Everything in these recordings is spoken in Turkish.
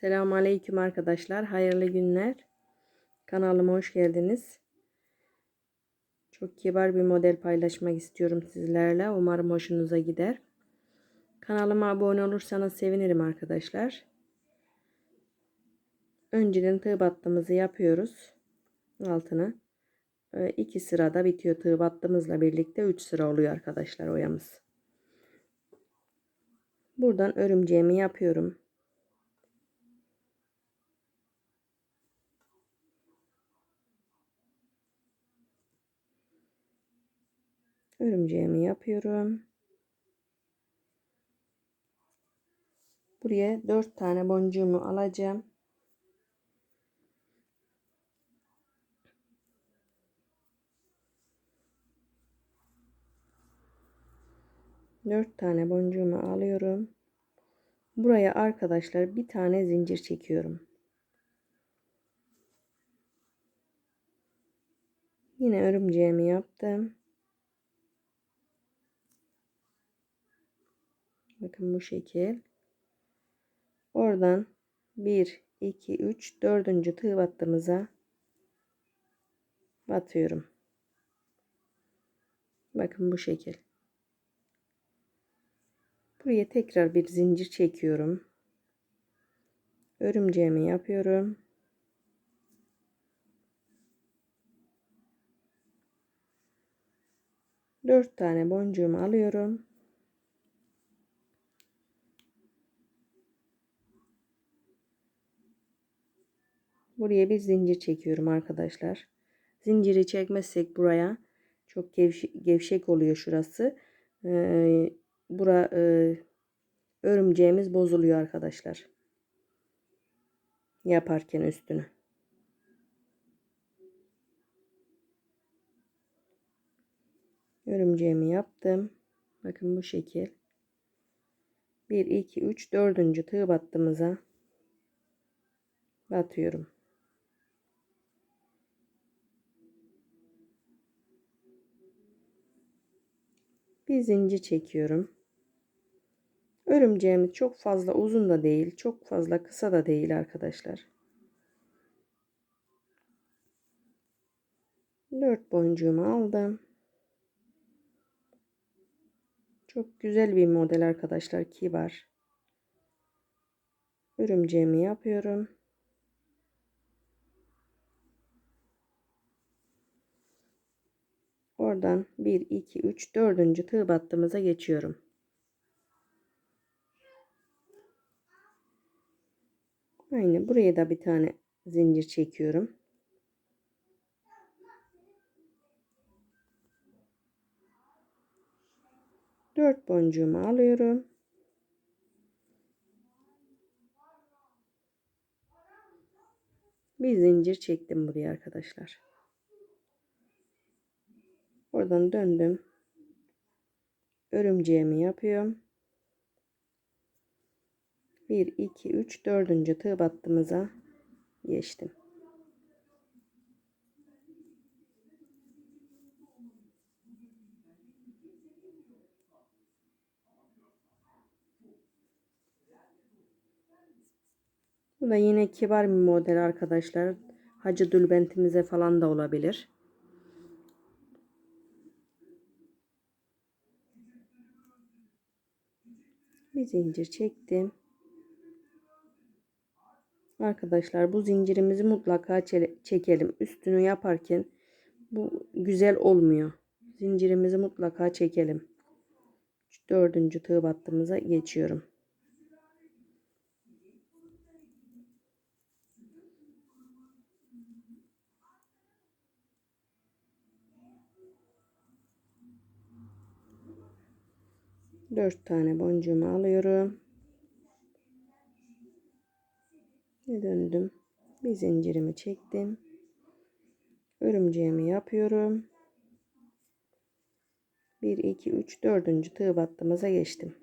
Selamun Aleyküm arkadaşlar. Hayırlı günler. Kanalıma hoş geldiniz. Çok kibar bir model paylaşmak istiyorum sizlerle. Umarım hoşunuza gider. Kanalıma abone olursanız sevinirim arkadaşlar. Önceden tığ battığımızı yapıyoruz. Altını. Ee, iki sırada bitiyor tığ battığımızla birlikte 3 sıra oluyor arkadaşlar oyamız. Buradan örümceğimi yapıyorum. Örümceğimi yapıyorum. Buraya 4 tane boncuğumu alacağım. Dört tane boncuğumu alıyorum. Buraya arkadaşlar bir tane zincir çekiyorum. Yine örümceğimi yaptım. Bakın bu şekil. Oradan 1, 2, 3, 4. tığ battığımıza batıyorum. Bakın bu şekil. Buraya tekrar bir zincir çekiyorum. Örümceğimi yapıyorum. Dört tane boncuğumu alıyorum. Buraya bir zincir çekiyorum arkadaşlar. Zinciri çekmezsek buraya çok gevşek oluyor şurası. Ee, bura e, örümceğimiz bozuluyor arkadaşlar. Yaparken üstünü. Örümceğimi yaptım. Bakın bu şekil. 1 2 3 4. tığ battığımıza batıyorum. Bir zincir çekiyorum. Örümceğimiz çok fazla uzun da değil, çok fazla kısa da değil arkadaşlar. 4 boncuğumu aldım. Çok güzel bir model arkadaşlar, kibar. Örümceğimi yapıyorum. Oradan 1, 2, 3, 4. tığ battığımıza geçiyorum. Aynı buraya da bir tane zincir çekiyorum. Dört boncuğumu alıyorum. Bir zincir çektim buraya arkadaşlar. Oradan döndüm. Örümceğimi yapıyorum. 1, 2, 3, 4. tığ battığımıza geçtim. Bu da yine kibar bir model arkadaşlar. Hacı dülbentimize falan da olabilir. Bir zincir çektim. Arkadaşlar bu zincirimizi mutlaka çekelim. Üstünü yaparken bu güzel olmuyor. Zincirimizi mutlaka çekelim. Dördüncü tığ battığımıza geçiyorum. Dört tane boncuğumu alıyorum. Ve döndüm. Bir zincirimi çektim. Örümceğimi yapıyorum. 1 2 3 4. tığ battığımıza geçtim.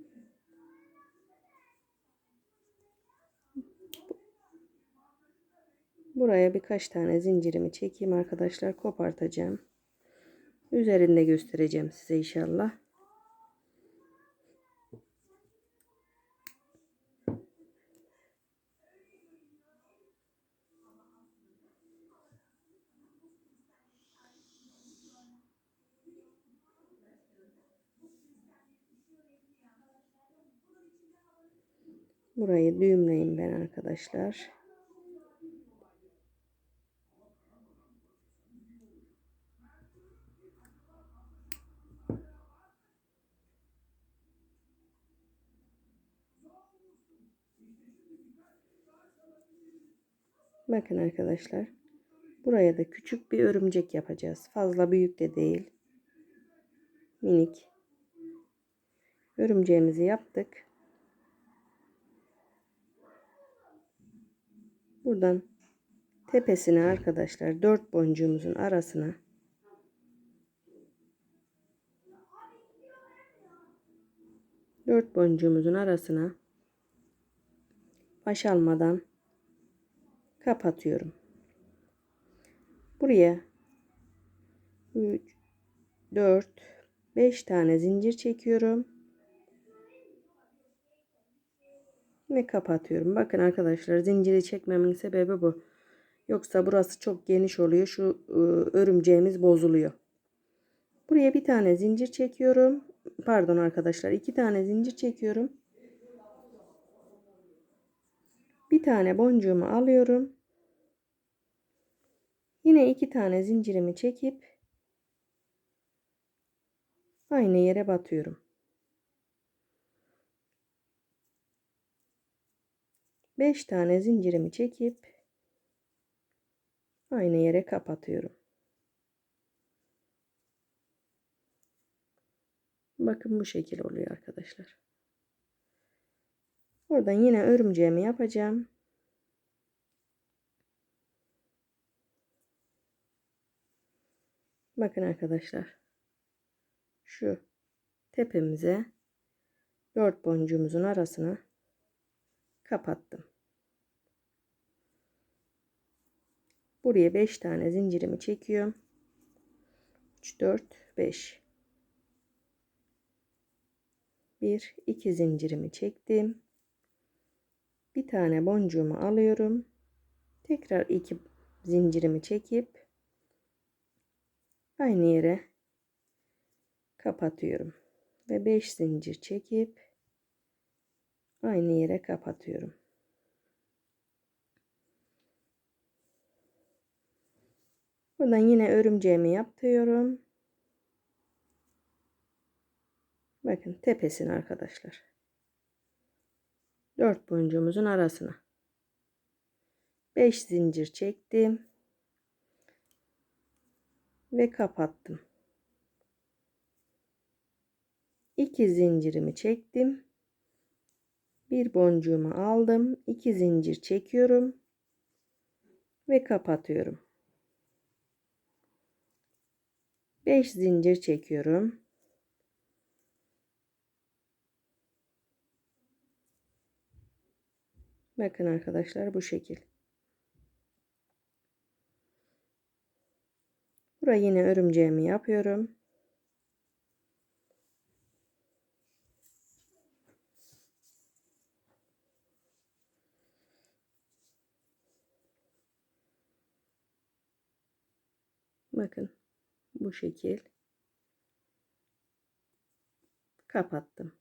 Buraya birkaç tane zincirimi çekeyim arkadaşlar kopartacağım. Üzerinde göstereceğim size inşallah. Burayı düğümleyeyim ben arkadaşlar. Bakın arkadaşlar. Buraya da küçük bir örümcek yapacağız. Fazla büyük de değil. Minik. Örümceğimizi yaptık. Buradan tepesine arkadaşlar dört boncuğumuzun arasına dört boncuğumuzun arasına baş almadan kapatıyorum. Buraya 3 4 5 tane zincir çekiyorum. Ve kapatıyorum. Bakın arkadaşlar zinciri çekmemin sebebi bu. Yoksa burası çok geniş oluyor. Şu ıı, örümceğimiz bozuluyor. Buraya bir tane zincir çekiyorum. Pardon arkadaşlar iki tane zincir çekiyorum. Bir tane boncuğumu alıyorum. Yine iki tane zincirimi çekip aynı yere batıyorum. 5 tane zincirimi çekip aynı yere kapatıyorum. Bakın bu şekil oluyor arkadaşlar. Oradan yine örümceğimi yapacağım. Bakın arkadaşlar. Şu tepemize dört boncuğumuzun arasına kapattım. Buraya 5 tane zincirimi çekiyorum. 3 4 5 1 2 zincirimi çektim. Bir tane boncuğumu alıyorum. Tekrar iki zincirimi çekip aynı yere kapatıyorum ve 5 zincir çekip aynı yere kapatıyorum. Buradan yine örümceğimi yapıyorum. Bakın tepesine arkadaşlar. 4 boncuğumuzun arasına. 5 zincir çektim. Ve kapattım. 2 zincirimi çektim. Bir boncuğumu aldım. 2 zincir çekiyorum. Ve kapatıyorum. 5 zincir çekiyorum. Bakın arkadaşlar bu şekil. Buraya yine örümceğimi yapıyorum. Bakın bu şekil kapattım.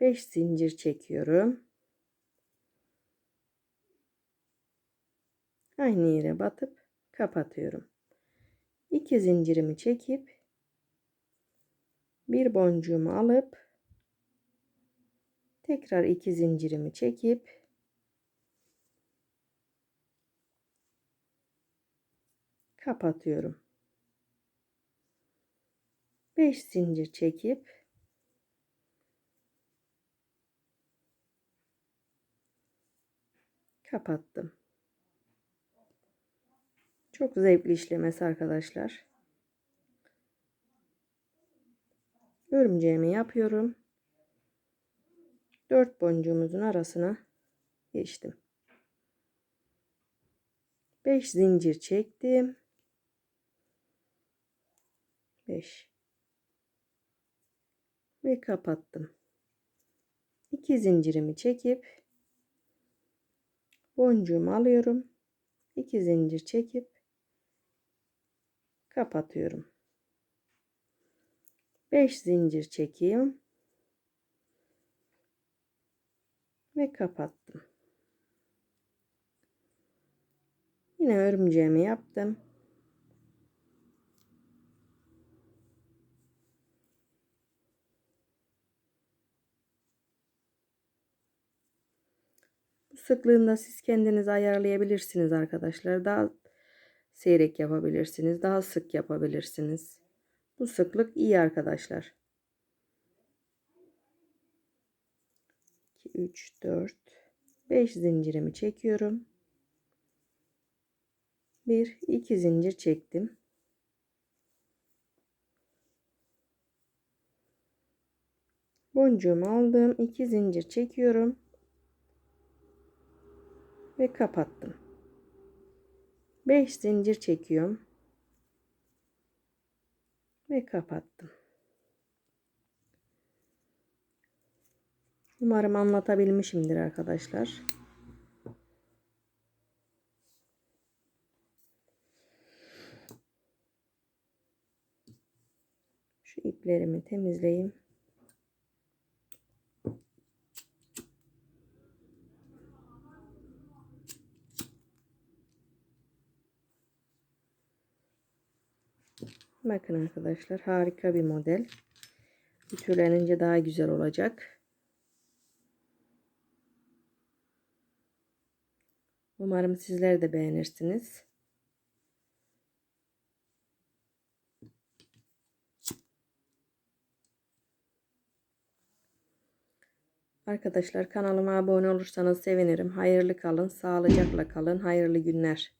5 zincir çekiyorum. Aynı yere batıp kapatıyorum. 2 zincirimi çekip bir boncuğumu alıp tekrar iki zincirimi çekip kapatıyorum. 5 zincir çekip kapattım. Çok zevkli işlemesi arkadaşlar. Örümceğimi yapıyorum. 4 boncuğumuzun arasına geçtim. 5 zincir çektim. 5 ve kapattım. 2 zincirimi çekip boncuğumu alıyorum. 2 zincir çekip kapatıyorum. 5 zincir çekiyorum. Ve kapattım. Yine örümceğimi yaptım. Sıklığında siz kendiniz ayarlayabilirsiniz arkadaşlar. Daha seyrek yapabilirsiniz. Daha sık yapabilirsiniz. Bu sıklık iyi arkadaşlar. 2, 3, 4, 5 zincirimi çekiyorum. 1, 2 zincir çektim. Boncuğumu aldım. 2 zincir çekiyorum. Ve kapattım. 5 zincir çekiyorum. Ve kapattım. Umarım anlatabilmişimdir arkadaşlar. Şu iplerimi temizleyeyim. Bakın arkadaşlar harika bir model. Ütülenince daha güzel olacak. Umarım sizler de beğenirsiniz. Arkadaşlar kanalıma abone olursanız sevinirim. Hayırlı kalın, sağlıcakla kalın. Hayırlı günler.